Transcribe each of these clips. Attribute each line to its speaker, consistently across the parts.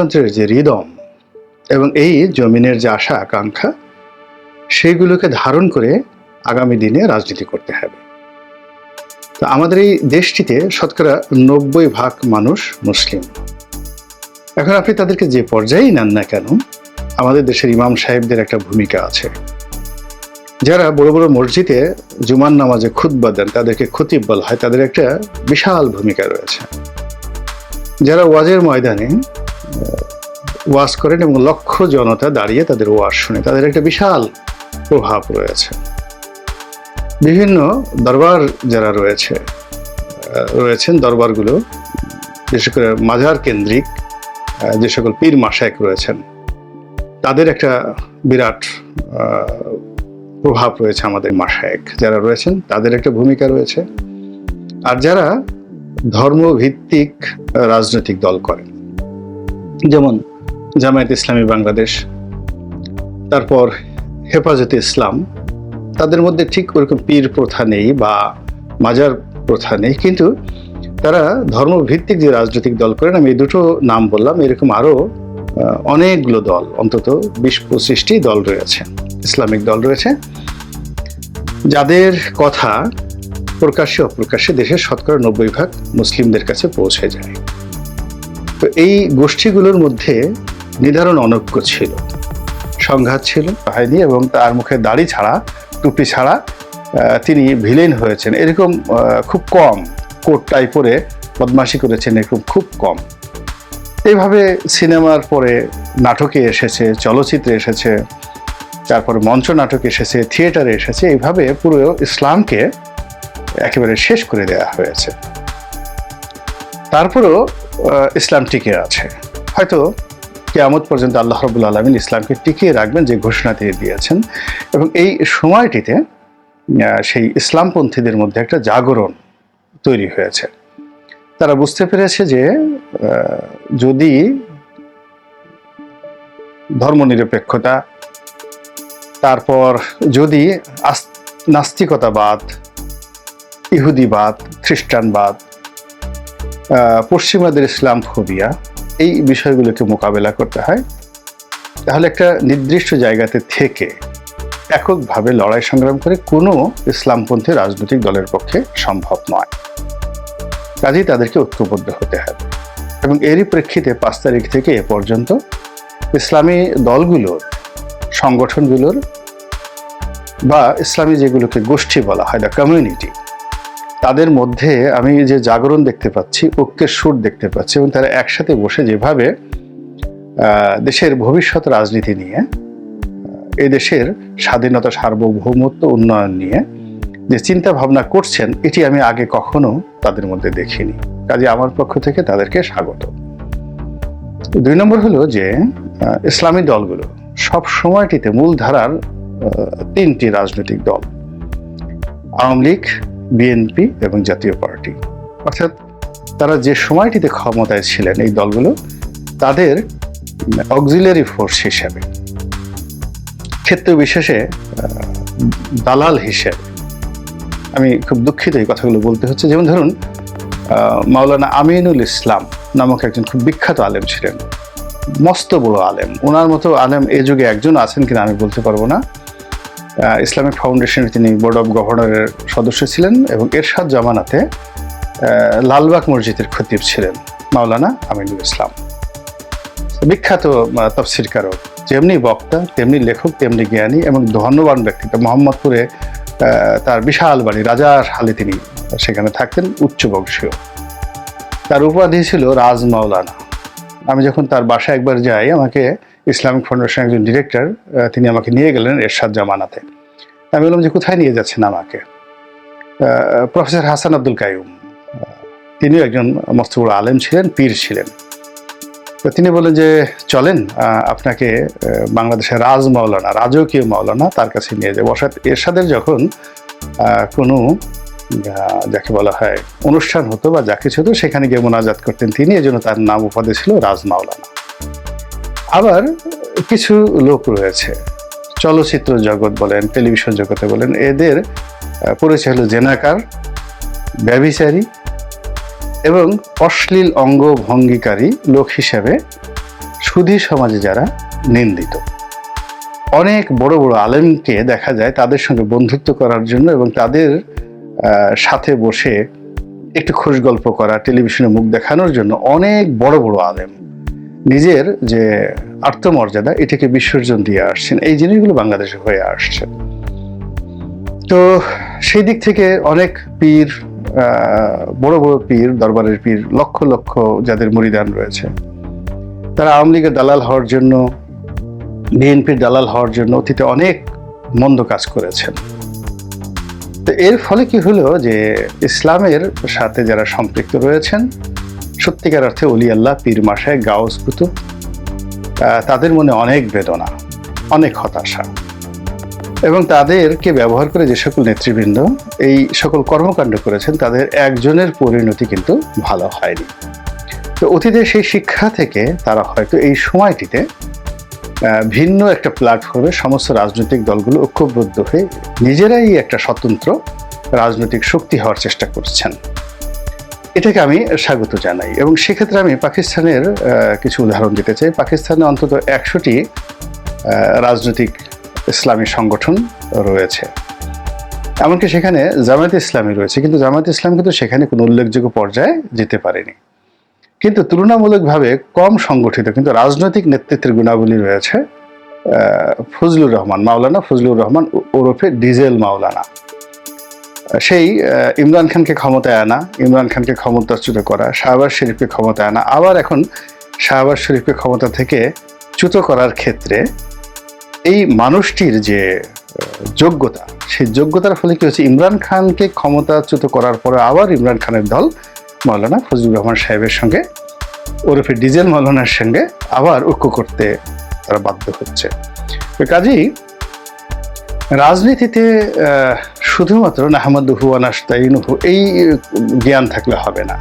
Speaker 1: গণতন্ত্রের যে হৃদম এবং এই জমিনের যে আশা, আকাঙ্ক্ষা, সেইগুলোকে ধারণ করে আগামী দিনে রাজনীতি করতে হবে। তো আমাদের এই দেশটিতে শতকরা নব্বই ভাগ মানুষ মুসলিম। এখন আপনি তাদেরকে যে পর্যায়েই নেন না কেন, আমাদের দেশের ইমাম সাহেবদের একটা ভূমিকা আছে। যারা বড় বড় মসজিদে জুমান নামাজে খুতবা দেন, তাদেরকে খতিব বলা হয়, তাদের একটা বিশাল ভূমিকা রয়েছে। যারা ওয়াজের ময়দানে ওয়াজ করেন এবং লক্ষ জনতা দাঁড়িয়ে তাদের ওয়াজ শুনে তাদের একটা বিশাল প্রভাব রয়েছে। বিভিন্ন দরবার যারা রয়েছে রয়েছেন, দরবারগুলো, বিশেষ করে মাজার কেন্দ্রিক যে সকল পীর মাসায়ক রয়েছেন, তাদের একটা বিরাট প্রভাব রয়েছে আমাদের মাসায়ক যারা রয়েছেন, তাদের একটা ভূমিকা রয়েছে। আর যারা ধর্মভিত্তিক, রাজনৈতিক দল করেন যেমন জামায়াত ইসলামী বাংলাদেশ, তারপর হেফাজতে ইসলাম, তাদের মধ্যে ঠিক ওরকম পীর প্রথা নেই বা মাজার প্রথা নেই, কিন্তু তারা ধর্মভিত্তিক যে রাজনৈতিক দল করেন, আমি এই দুটো নাম বললাম, এরকম আরও অনেকগুলো দল, অন্তত বিশ পঁচিশটি দল রয়েছে, ইসলামিক দল রয়েছে, যাদের কথা প্রকাশ্যে অপ্রকাশ্যে দেশের শতকরা নব্বই ভাগ মুসলিমদের কাছে পৌঁছে যায়। তো এই গোষ্ঠীগুলোর মধ্যে নির্ধারণ অনৈক্য ছিল। সংঘাত ছিল হয়নি এবং তার মুখে দাড়ি ছাড়া, টুপি ছাড়া তিনি ভিলেন হয়েছেন। এরকম খুব কম কোট টাই পরে বদমাশি করেছেন, এরকম খুব কম। এইভাবে সিনেমার পরে নাটকে এসেছে, চলচ্চিত্রে এসেছে, তারপরে মঞ্চ নাটক এসেছে, থিয়েটারে এসেছে, এইভাবে পুরো ইসলামকে একেবারে শেষ করে দেওয়া হয়েছে। তারপরেও ইসলাম টিকে আছে হয়তো কেয়ামত পর্যন্ত আল্লাহ রবুল আলমিন ইসলামকে টিকিয়ে রাখবেন যে ঘোষণা তিনি দিয়েছেন। এবং এই সময়টিতে সেই ইসলামপন্থীদের মধ্যে একটা জাগরণ তৈরি হয়েছে। তারা বুঝতে পেরেছে যে যদি ধর্মনিরপেক্ষতা, তারপর যদি নাস্তিকতাবাদ, ইহুদিবাদ, খ্রিস্টানবাদ পশ্চিমাদের ইসলাম ফোবিয়া এই বিষয়গুলোকে মোকাবেলা করতে হয়। তাহলে একটা নির্দিষ্ট জায়গাতে থেকে এককভাবে লড়াই সংগ্রাম করে কোনো ইসলামপন্থী রাজনৈতিক দলের পক্ষে সম্ভব নয়। কাজেই তাদেরকে ঐক্যবদ্ধ হতে হবে এবং এরই প্রেক্ষিতে পাঁচ তারিখ থেকে এ পর্যন্ত ইসলামী দলগুলোর, সংগঠনগুলোর বা ইসলামী যেগুলোকে গোষ্ঠী বলা হয় দ্য কমিউনিটি তাদের মধ্যে আমি যে জাগরণ দেখতে পাচ্ছি, ঐক্যের সুর দেখতে পাচ্ছি এবং তারা একসাথে বসে যেভাবে দেশের ভবিষ্যৎ রাজনীতি নিয়ে এই দেশের স্বাধীনতা সার্বভৌমত্ব উন্নয়ন নিয়ে যে চিন্তা ভাবনা করছেন, এটি আমি আগে কখনো তাদের মধ্যে দেখিনি। কাজে আমার পক্ষ থেকে তাদেরকে স্বাগত। দুই নম্বর হলো যে ইসলামী দলগুলো সব সময়টিতে মূলধারার তিনটি রাজনৈতিক দল। আওয়ামী লীগ বিএনপি এবং জাতীয় পার্টি। অর্থাৎ তারা যে সময়টিতে ক্ষমতায় ছিলেন এই দলগুলো, তাদের অক্সিলারি ফোর্স হিসেবে, ক্ষেত্র বিশেষে দালাল হিসেবে। আমি খুব দুঃখিত এই কথাগুলো বলতে হচ্ছে। যেমন ধরুন মাওলানা আমিনুল ইসলাম নামক একজন খুব বিখ্যাত আলেম ছিলেন। মস্ত বড় আলেম। ওনার মতো আলেম এ যুগে একজন আছেন কিনা আমি বলতে পারব না। ইসলামিক ফাউন্ডেশনের তিনি বোর্ড অব গভর্নরের সদস্য ছিলেন এবং এরশাদ জামানাতে লালবাগ মসজিদের খতিব ছিলেন মাওলানা আমিনুল ইসলাম। বিখ্যাত আহ, তফসিরকারক যেমনি বক্তা তেমনি লেখক তেমনি জ্ঞানী এবং ধন্যবান ব্যক্তিত্ব। মোহাম্মদপুরে তার বিশাল বাড়ি রাজার হালে তিনি সেখানে থাকতেন উচ্চ বংশীয়। তার উপাধি ছিল রাজ মাওলানা আমি যখন তার বাসায় একবার যাই আমাকে ইসলামিক ফাউন্ডেশন একজন ডিরেক্টর তিনি আমাকে নিয়ে গেলেন এরশাদ জামানাতে। আমি বললাম যে, কোথায় নিয়ে যাচ্ছেন আমাকে? প্রফেসর হাসান আব্দুল কাইম তিনিও একজন মস্ত বড় আলেম ছিলেন, পীর ছিলেন। তো তিনি বলেন যে, চলেন আপনাকে বাংলাদেশের রাজ মাওলানা, রাজকীয় মাওলানা তার কাছে নিয়ে যাব। অর্থাৎ এরশাদের যখন কোনো যাকে বলা হয় অনুষ্ঠান হতো বা যা কিছু হতো, সেখানে গিয়ে মোনাজাত করতেন তিনি। এজন্য তার নাম উপাধি ছিল রাজ মাওলানা। আবার কিছু লোক রয়েছে। চলচ্চিত্র জগৎ বলেন, টেলিভিশন জগতে বলেন, এদের পরিচয় হলো জেনাকার, ব্যভিচারী এবং অশ্লীল অঙ্গ ভঙ্গিকারী লোক হিসেবে সুধী সমাজে যারা নিন্দিত। অনেক বড় বড় আলেমকে দেখা যায় তাদের সঙ্গে বন্ধুত্ব করার জন্য এবং তাদের সাথে বসে একটু খোশ গল্প করা, টেলিভিশনে মুখ দেখানোর জন্য অনেক বড় বড় আলেম নিজের যে আত্মমর্যাদা, এটাকে বিসর্জন দিয়ে আসছেন। এই জিনিসগুলো বাংলাদেশে হয়ে আসছে। তো সেই দিক থেকে অনেক পীর বড় বড় পীর, দরবারের পীর, লক্ষ লক্ষ যাদের মরিদান রয়েছে, তারা আওয়ামী লীগের দালাল হওয়ার জন্য, বিএনপির দালাল হওয়ার জন্য অতীতে অনেক মন্দ কাজ করেছেন। তো এর ফলে কি হলো যে ইসলামের সাথে যারা সম্পৃক্ত রয়েছেন সত্যিকার অর্থে অলি আল্লাহ পীর মাসায় গাউস কুতুব তাদের মনে অনেক বেদনা, অনেক হতাশা। এবং তাদেরকে ব্যবহার করে যে সকল নেতৃবৃন্দ এই সকল কর্মকাণ্ড করেছেন, তাদের একজনের পরিণতি কিন্তু ভালো হয়নি। তো অতীতে সেই শিক্ষা থেকে তারা হয়তো এই সময়টিতে ভিন্ন একটা প্ল্যাটফর্মে সমস্ত রাজনৈতিক দলগুলো ঐক্যবদ্ধ হয়ে নিজেরাই একটা স্বতন্ত্র রাজনৈতিক শক্তি হওয়ার চেষ্টা করছেন। এটাকে আমি স্বাগত জানাই এবং সেক্ষেত্রে আমি পাকিস্তানের কিছু উদাহরণ দিতে চাই। পাকিস্তানে অন্তত একশোটি রাজনৈতিক ইসলামী সংগঠন রয়েছে। এমনকি সেখানে জামায়াত ইসলামী রয়েছে, কিন্তু জামায়াত ইসলাম কিন্তু সেখানে কোনো উল্লেখযোগ্য পর্যায়ে যেতে পারেনি। কিন্তু তুলনামূলকভাবে কম সংগঠিত কিন্তু রাজনৈতিক নেতৃত্বের গুণাবলী রয়েছে ফজলুর রহমান, মাওলানা ফজলুর রহমান ওরফে ডিজেল মাওলানা। সেই ইমরান খানকে ক্ষমতায় আনা, ইমরান খানকে ক্ষমতাচ্যুত করা, শাহবাজ শরীফকে ক্ষমতায় আনা, আবার এখন শাহবাজ শরীফকে ক্ষমতা থেকে চ্যুত করার ক্ষেত্রে এই মানুষটির যে যোগ্যতা, সেই যোগ্যতার ফলে কি হচ্ছে ইমরান খানকে ক্ষমতাচ্যুত করার পরে আবার ইমরান খানের দল মৌলানা ফজলুর রহমান সাহেবের সঙ্গে, ওরফে ডিজেল মাওলানার সঙ্গে আবার ঐক্য করতে তারা বাধ্য হচ্ছে। কাজেই রাজনীতিতে শুধুমাত্র নাহমাদুহু আনাস্তাইনুহু এই জ্ঞান থাকলে হবে না।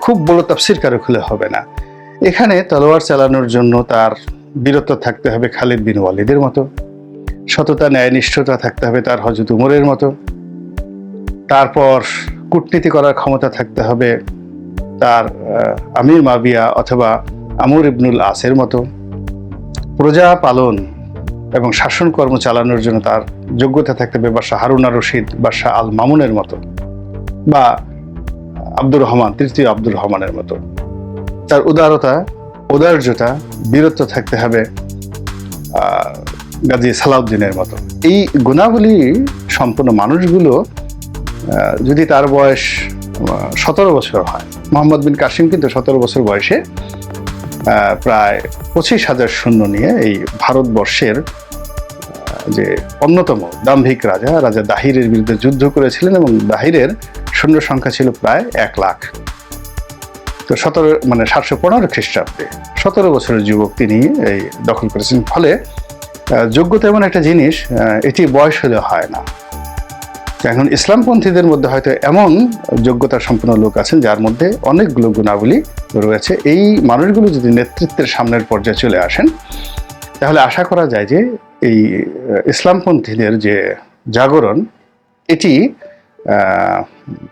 Speaker 1: খুব বড় তাফসির কারক হলে হবে না। এখানে তলোয়ার চালানোর জন্য তার বীরত্ব থাকতে হবে খালিদ বিন ওয়ালিদের মতো। সততা ন্যায়নিষ্ঠতা থাকতে হবে তার হজরত উমরের মতো। তারপর কূটনীতি করার ক্ষমতা থাকতে হবে তার আমির মাবিয়া অথবা আমর ইবনুল আসের মতো। প্রজা পালন এবং শাসন কর্ম চালানোর জন্য তার যোগ্যতা থাকতে হবে বাদশাহ হারুনা রশিদ, বাদশাহ আল মামুনের মতো বা আব্দুর রহমান, তৃতীয় আব্দুর রহমানের মতো। তার উদারতা, উদার্যতা, বীরত্ব থাকতে হবে গাজী সালাউদ্দিনের মতো। এই গুণাবলী সম্পন্ন মানুষগুলো যদি তার বয়স সতেরো বছর হয়, মোহাম্মদ বিন কাসিম কিন্তু সতেরো বছর বয়সে প্রায় পঁচিশ হাজার শূন্য নিয়ে এই ভারতবর্ষের যে অন্যতম দাম্ভিক রাজা রাজা দাহিরের বিরুদ্ধে যুদ্ধ করেছিলেন এবং দাহিরের সৈন্য সংখ্যা ছিল প্রায় এক লাখ। তো সতেরো মানে সাতশো পনেরো খ্রিস্টাব্দে সতেরো বছরের যুবক তিনি এই দখল করেছেন। ফলে যোগ্যতা এমন একটা জিনিস এটি বয়স হলে হয় না। এখন ইসলামপন্থীদের মধ্যে হয়তো এমন যোগ্যতা সম্পন্ন লোক আছেন, যার মধ্যে অনেকগুলো গুণাবলী রয়েছে। এই মানুষগুলো যদি নেতৃত্বের সামনের পর্যায়ে চলে আসেন, তাহলে আশা করা যায় যে এই ইসলামপন্থীদের যে জাগরণ, এটি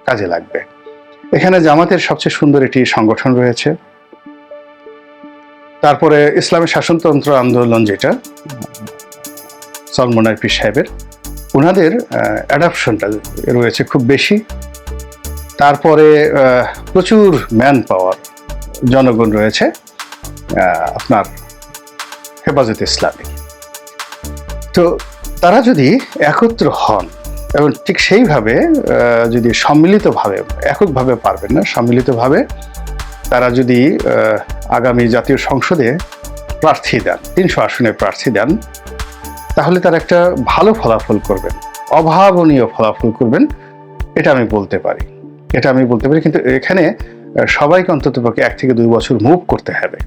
Speaker 1: কাজে লাগবে। এখানে জামাতের সবচেয়ে সুন্দর একটি সংগঠন রয়েছে। তারপরে ইসলামী শাসনতন্ত্র আন্দোলন যেটা সলমনার পীর সাহেবের ওনাদের অ্যাডাপশনটা রয়েছে খুব বেশি। তারপরে প্রচুর ম্যান পাওয়ার জনগণ রয়েছে আপনার হেফাজত ইসলামী। তো তারা যদি একত্র হন, এবং ঠিক সেইভাবে যদি সম্মিলিতভাবে, এককভাবে পারবেন না, সম্মিলিতভাবে তারা যদি আগামী জাতীয় সংসদে প্রার্থী দেন, তিনশো আসনে প্রার্থী দেন, তাহলে তারা একটা ভালো ফলাফল করবেন, অভাবনীয় ফলাফল করবেন, এটা আমি বলতে পারি। এটা আমি বলতে পারি, কিন্তু এখানে সবাইকে অন্ততপক্ষে এক থেকে দুই বছর মুভ করতে হবে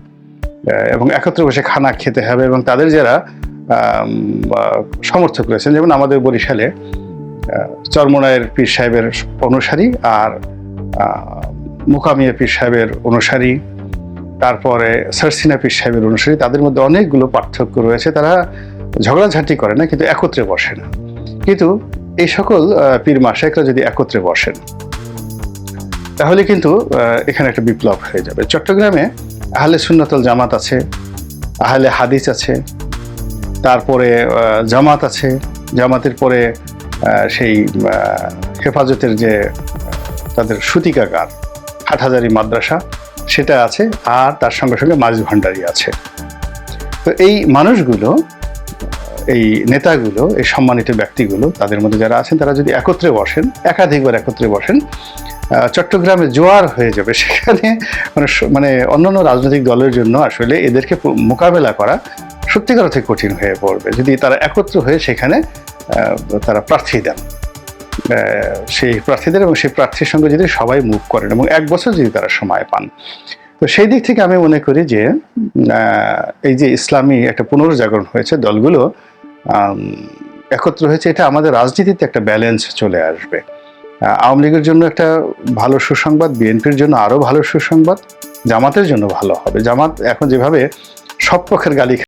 Speaker 1: এবং একত্রে বসে খানা খেতে হবে, এবং তাদের যারা সমর্থক রয়েছেন। যেমন আমাদের বরিশালে চরমনায়ের পীর সাহেবের অনুসারী আর মুকামিয়া পীর সাহেবের অনুসারী, তারপরে সারসিনা পীর সাহেবের অনুসারী, তাদের মধ্যে অনেকগুলো পার্থক্য রয়েছে। তারা ঝগড়াঝাঁটি করে না, কিন্তু একত্রে বসে না। কিন্তু এই সকল পীর মাসায়করা যদি একত্রে বসেন, তাহলে কিন্তু এখানে একটা বিপ্লব হয়ে যাবে। চট্টগ্রামে আহলে সুন্নতল জামাত আছে, আহলে হাদিস আছে তারপরে জামাত আছে। জামাতের পরে সেই হেফাজতের যে তাদের সুতিকাগার, হাটহাজারি মাদ্রাসা, সেটা আছে আর তার সঙ্গে সঙ্গে মাঝ ভান্ডারি আছে। তো এই মানুষগুলো, এই নেতাগুলো, এই সম্মানিত ব্যক্তিগুলো, তাদের মধ্যে যারা আছেন, তারা যদি একত্রে বসেন, একাধিকবার একত্রে বসেন চট্টগ্রামে জোয়ার হয়ে যাবে। সেখানে মানে মানে অন্যান্য রাজনৈতিক দলের জন্য আসলে এদেরকে মোকাবেলা করা সত্যিকার অর্থে কঠিন হয়ে পড়বে। যদি তারা একত্র হয়ে সেখানে তারা প্রার্থী দেন। সেই প্রার্থীদের এবং সেই প্রার্থীর সঙ্গে যদি সবাই মুভ করেন এবং এক বছর যদি তারা সময় পান। তো সেই দিক থেকে আমি মনে করি যে এই যে ইসলামী একটা পুনর্জাগরণ হয়েছে, দলগুলো একত্র হয়েছে, এটা আমাদের রাজনীতিতে একটা ব্যালেন্স চলে আসবে। আওয়ামী লীগের জন্য একটা ভালো সুসংবাদ, বিএনপির জন্য আরও ভালো সুসংবাদ, জামাতের জন্য ভালো হবে। জামাত এখন যেভাবে সব পক্ষের গালি